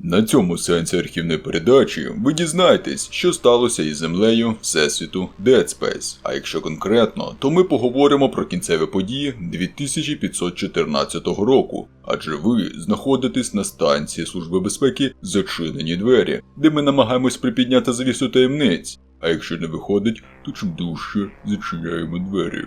На цьому сеансі архівної передачі ви дізнаєтесь, що сталося із землею Всесвіту Dead Space. А якщо конкретно, то ми поговоримо про кінцеві події 2514 року, адже ви знаходитесь на станції Служби безпеки Зачинені двері, де ми намагаємось припідняти завісу таємниць. А якщо не виходить, то чим дужче зачиняємо двері.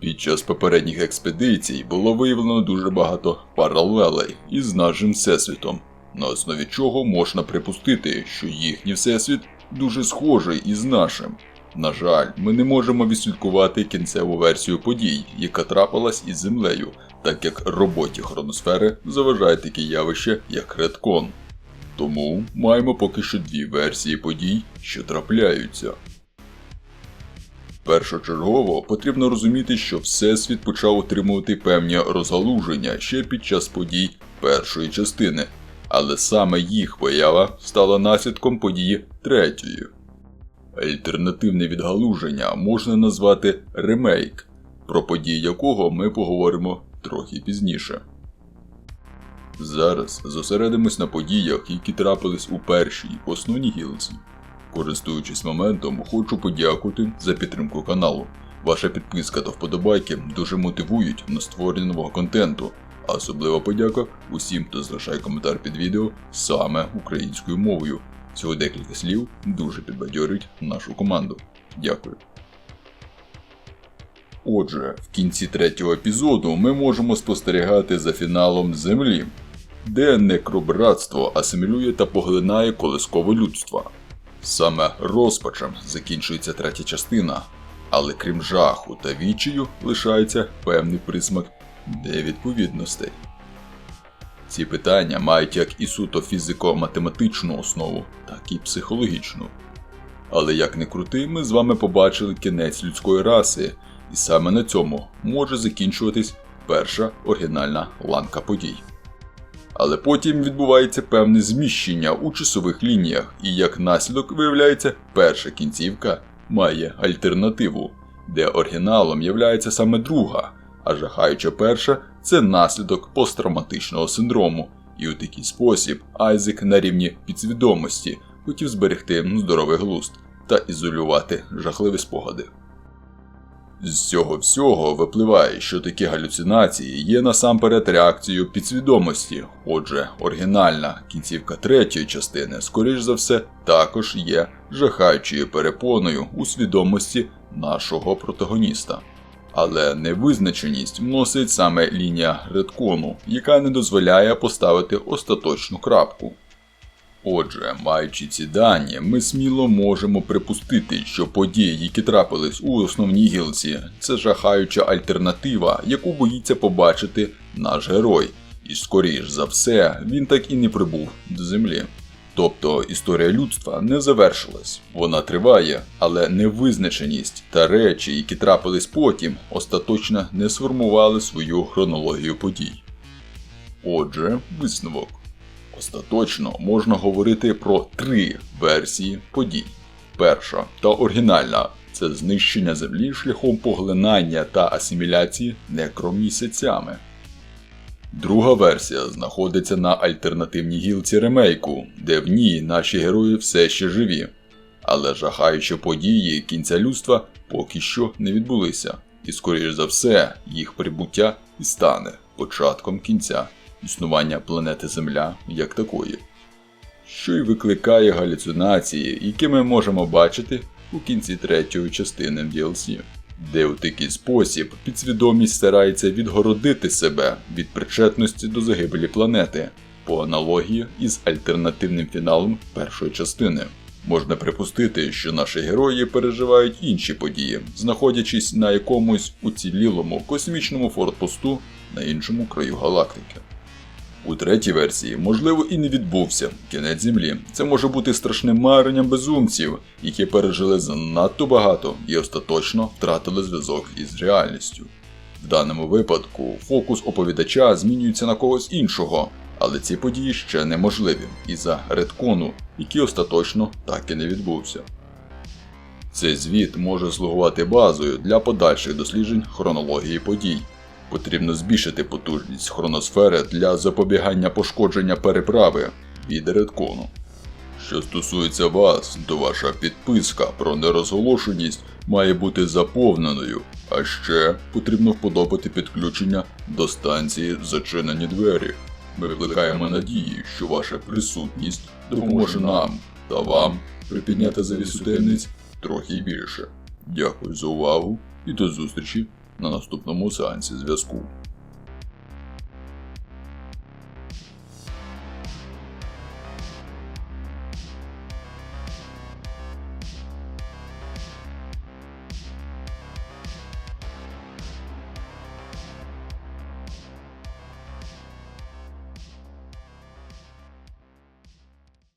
Під час попередніх експедицій було виявлено дуже багато паралелей із нашим всесвітом, на основі чого можна припустити, що їхній всесвіт дуже схожий із нашим. На жаль, ми не можемо відслідкувати кінцеву версію подій, яка трапилась із землею, так як роботі хроносфери заважає таке явище, як редкон. Тому маємо поки що дві версії подій, що трапляються. Першочергово потрібно розуміти, що Всесвіт почав отримувати певні розгалуження ще під час подій першої частини, але саме їх поява стала наслідком події третьої. Альтернативне відгалуження можна назвати ремейк, про події якого ми поговоримо трохи пізніше. Зараз зосередимось на подіях, які трапились у першій основній гілці. Користуючись моментом, хочу подякувати за підтримку каналу. Ваша підписка та вподобайки дуже мотивують на створення нового контенту, особлива подяка усім, хто залишає коментар під відео саме українською мовою. Всього декілька слів дуже підбадьорюють нашу команду. Дякую. Отже, в кінці третього епізоду ми можемо спостерігати за фіналом Землі, де некробратство асимілює та поглинає колискове людства. Саме розпачем закінчується третя частина, але крім жаху та відчаю лишається певний присмак невідповідностей. Ці питання мають як і суто фізико-математичну основу, так і психологічну. Але як не крути, ми з вами побачили кінець людської раси, і саме на цьому може закінчуватись перша оригінальна ланка подій. Але потім відбувається певне зміщення у часових лініях, і як наслідок виявляється, перша кінцівка має альтернативу, де оригіналом являється саме друга, а жахаюча перша це наслідок посттравматичного синдрому. І у такий спосіб Айзек на рівні підсвідомості хотів зберегти здоровий глузд та ізолювати жахливі спогади. З цього всього випливає, що такі галюцинації є насамперед реакцією підсвідомості, отже, оригінальна кінцівка третьої частини, скоріш за все, також є жахаючою перепоною у свідомості нашого протагоніста. Але невизначеність вносить саме лінія редкону, яка не дозволяє поставити остаточну крапку. Отже, маючи ці дані, ми сміло можемо припустити, що події, які трапились у основній гілці, це жахаюча альтернатива, яку боїться побачити наш герой, і скоріш за все він так і не прибув до землі. Тобто історія людства не завершилась, вона триває, але невизначеність та речі, які трапились потім, остаточно не сформували свою хронологію подій. Отже, висновок. Остаточно можна говорити про три версії подій. Перша та оригінальна це знищення землі шляхом поглинання та асиміляції некромісяцями. Друга версія знаходиться на альтернативній гілці ремейку, де в ній наші герої все ще живі. Але жахаючі події кінця людства поки що не відбулися, і, скоріш за все, їх прибуття і стане початком кінця існування планети Земля як такої, що й викликає галюцинації, які ми можемо бачити у кінці третьої частини DLC, де у такий спосіб підсвідомість старається відгородити себе від причетності до загибелі планети, по аналогії із альтернативним фіналом першої частини. Можна припустити, що наші герої переживають інші події, знаходячись на якомусь уцілілому космічному фортпосту на іншому краю галактики. У третій версії, можливо, і не відбувся кінець землі. Це може бути страшним маренням безумців, які пережили занадто багато і остаточно втратили зв'язок із реальністю. В даному випадку фокус оповідача змінюється на когось іншого, але ці події ще неможливі із-за редкону, який остаточно так і не відбувся. Цей звіт може слугувати базою для подальших досліджень хронології подій. Потрібно збільшити потужність хроносфери для запобігання пошкодження переправи, від редкону. Що стосується вас, то ваша підписка про нерозголошеність має бути заповненою, а ще потрібно вподобати підключення до станції Зачинені двері. Ми викликаємо надії, що ваша присутність допоможе нам та вам припідняти завісу таємниць трохи більше. Дякую за увагу і до зустрічі на наступному сеансі зв'язку.